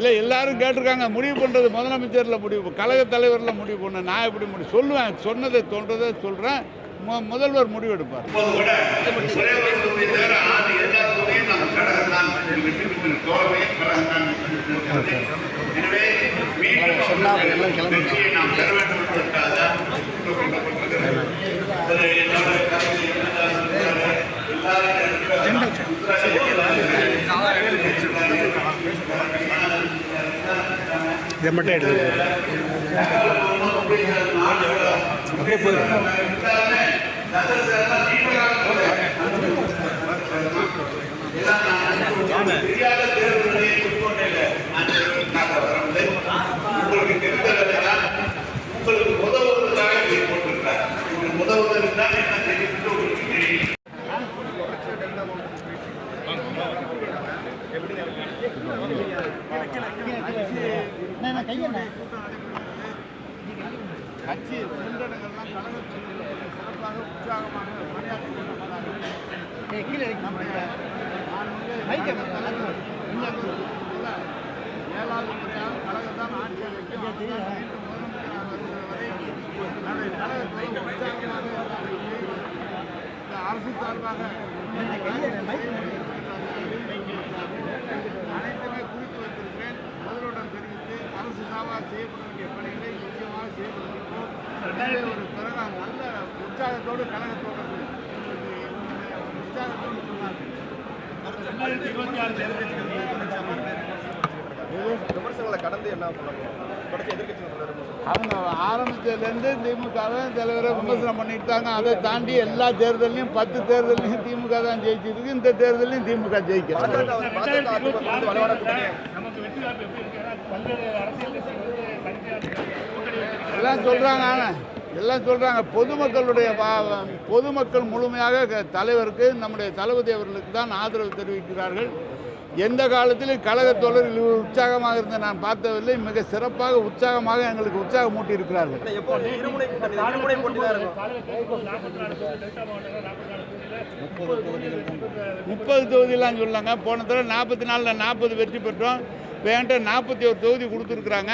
இல்லை எல்லாரும் கேட்டிருக்காங்க முடிவு பண்ணுறது முதலமைச்சரில் முடிவு கழக தலைவரில் முடிவு பண்ண நான் எப்படி முடிவு சொல்லுவேன் சொன்னதை தோன்றதை சொல்கிறேன் மு முதல்வர் முடிவெடுப்பார் இப்போது கூட ஒரே ஒரு தொகுதியை தவிர ஆறு எல்லா தொகுதியும் நம்ம கழகம் தான் வெற்றி பெற்று தோல்வியை கழகம் தான் வெற்றி பெற்றிருக்கிறது. எனவே மீண்டும் வெற்றியை நாம் பெற வேண்டும் என்பதற்காக தான் கூட்டப்பட்டிருக்கிறது. அது என்னோட கருத்து என்னதான் இருந்தாலும் எல்லாரும் இதை மட்டும் எடுத்து அப்படியே போயிடும் தெரியாத தேர்தல்களை உட்கொண்டேன் நான் வரவில்லை உங்களுக்கு தெரிந்ததெல்லாம் உங்களுக்கு உதவுவதற்காக இதை போட்டிருக்கார் உங்களுக்கு உதவுவதற்கு தான் என்ன தெரியும் என்று உங்களுக்கு தெரியும் கட்சி தொண்டர்கள்லாம் கழகத்தில் சிறப்பாக உற்சாகமாக பணியாற்றி கொண்டிருக்கிறார்கள். நம்முடைய மாண்புமிகு இல்ல, ஏழாவது முறையாக கழகத்தான் ஆட்சி அமைக்கும் மீண்டும் வரை நம்முடைய கழகத்தை உற்சாகமாக அரசு சார்பாக அனைத்துமே குறித்து வைத்திருக்கிறேன் முதல்வரிடம் தெரிவித்து அரசு சார்பாக செய்யப்பட வேண்டிய பணிகளை நிச்சயமாக செய்யப்படுகிறோம் எனவே ஒரு பிறகு நல்ல உற்சாகத்தோடு கழகத்தோடு உற்சாகத்தோடு சொன்னார்கள் விமர்சனங்களை கடந்து என்ன அவங்க திமுகவை தலைவரை விமர்சனம் பண்ணிட்டாங்க அதை தாண்டி எல்லா தேர்தலையும் பத்து தேர்தலையும் திமுக தான் ஜெயிச்சிருக்கு இந்த தேர்தலையும் திமுக கூட்டணி எல்லாம் சொல்கிறாங்க எல்லாம் சொல்கிறாங்க பொதுமக்களுடைய வா- பொதுமக்கள் முழுமையாக க- தலைவருக்கு நம்முடைய தளபதி அவர்களுக்கு தான் ஆதரவு தெரிவிக்கிறார்கள். எந்த காலத்திலும் கழக தோழர்கள் இவ்வளவு உற்சாகமாக இருந்த நான் பார்த்ததில்லை. மிக சிறப்பாக உற்சாகமாக எங்களுக்கு உற்சாகம் மூட்டி இருக்கிறார்கள் முப்பது தொகுதியெலாம் சொல்லாங்க. போன தடவை நாற்பத்தி நாலில் நாற்பது வெற்றி பெற்றோம். என்கிட்ட நாற்பத்தி ஒரு தொகுதி கொடுத்துருக்குறாங்க.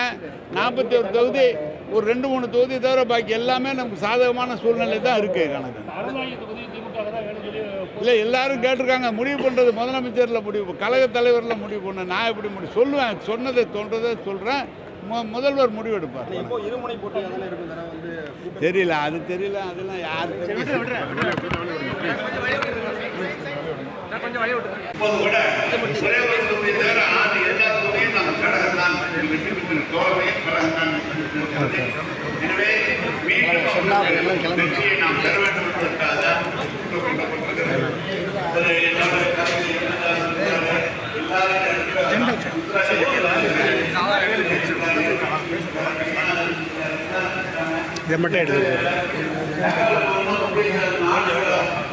நாற்பத்தி ஒரு தொகுதி ஒரு ரெண்டு மூணு தொகுதி தவிர பாக்கி எல்லாமே நமக்கு சாதகமான சூழ்நிலை தான் இருக்குது கணக்கு. இல்லை எல்லாரும் கேட்டிருக்காங்க முடிவு பண்ணுறது முதலமைச்சரில் முடிவு கழக தலைவரில் முடிவு பண்ண. நான் எப்படி முடிவு சொல்லுவேன் சொன்னதை தோன்றதை சொல்கிறேன் மு முதல்வர் வந்து கூட்டணி தெரியல அது தெரியல அதெல்லாம் யார் தெரியும் எனவே மீண்டும் வெற்றியை நாம் பெற வேண்டும் என்பதற்காக இதை மட்டும் எடுத்து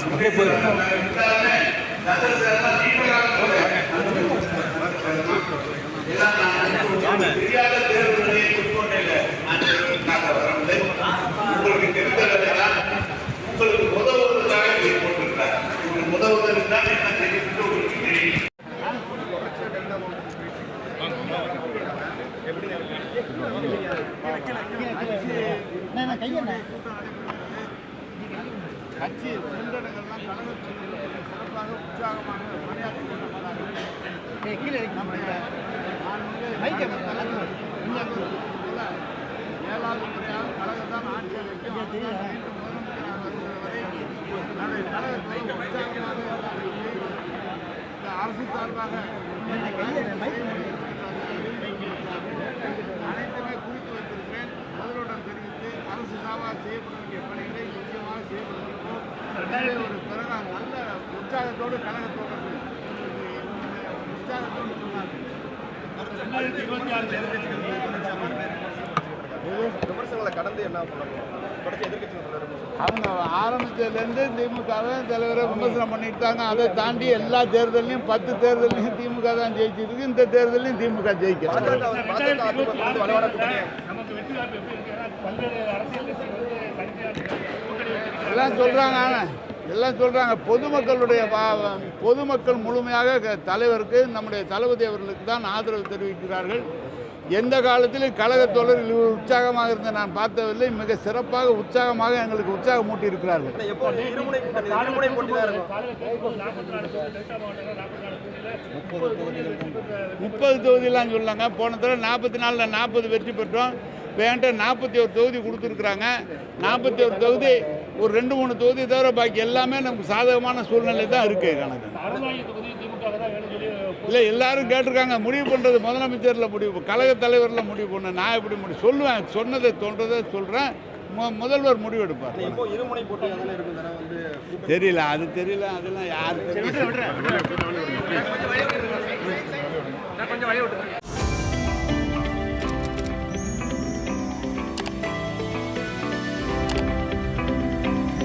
அப்படியே போயிடும் தெரியாத தேர்தல்களை உட்கொண்டேன் நான் வரவில்லை உங்களுக்கு தெரிந்ததெல்லாம் உங்களுக்கு உதவுவதற்காக இதை போட்டிருக்கார் உங்களுக்கு உதவுவதற்கு தான் என்ன தெரியும் என்று உங்களுக்கு தெரியும். கட்சி. தொண்டர்கள்லாம் கழகத்தில் சிறப்பாக உற்சாகமாக பணியாற்றி கொண்டிருக்கிறார்கள். நம்முடைய நான் வந்து ஏழாவது கழகத்தான் ஆட்சி அமைக்கும் மீண்டும் முதலமைச்சராக வரை கழகத்தை உற்சாகமாக அரசு சார்பாக அனைத்துமே குறித்து வைத்திருக்கிறேன் முதல்வரிடம் தெரிவித்து அரசு சார்பாக செய்யப்பட வேண்டிய பணிகளை நிச்சயமாக செய்யப்படுகிறோம் ஒரு உற்சாகத்தோடு கழகத்தோடு உற்சாகத்தோடு சொன்னார்கள் விமர்சனங்களை கடந்து என்ன பண்ணணும்? அவங்க ஆரம்பித்ததுலேருந்து திமுகவை தலைவரை விமர்சனம் பண்ணிட்டாங்க. அதை தாண்டி எல்லா தேர்தலையும் பத்து தேர்தலையும் திமுக தான் ஜெயிச்சிருக்கு இந்த தேர்தலையும் திமுக கூட்டணி. எல்லாம் சொல்கிறாங்க எல்லாம் சொல்கிறாங்க பொதுமக்களுடைய பொதுமக்கள் முழுமையாக தலைவருக்கு நம்முடைய தளபதி அவர்களுக்கு தான் ஆதரவு தெரிவிக்கிறார்கள். எந்த காலத்திலும் கழக இவ்வளவு உற்சாகமாக இருந்த நான் பார்த்ததில்லை. மிக சிறப்பாக உற்சாகமாக எங்களுக்கு உற்சாகம் மூட்டி இருக்கிறார்கள் முப்பது தொகுதியெலாம் சொல்லாங்க போன தடவை நாற்பத்தி நாலில் நாற்பது வெற்றி பெற்றோம். என்கிட்ட நாற்பத்தி ஒரு தொகுதி கொடுத்துருக்குறாங்க. நாற்பத்தி ஒரு தொகுதி ஒரு ரெண்டு மூணு தொகுதி தவிர பாக்கி எல்லாமே நமக்கு சாதகமான சூழ்நிலை தான் இருக்குது கணக்கு. இல்லை எல்லாரும் கேட்டிருக்காங்க. முடிவு பண்ணுறது முதலமைச்சரில் முடிவு கழக தலைவரில் முடிவு பண்ண நான் எப்படி முடிவு சொல்லுவேன். சொன்னதை தோன்றதை சொல்கிறேன் மு முதல்வர் வந்து கூட்டணி தெரியல அது தெரியல அதெல்லாம் யாருக்கு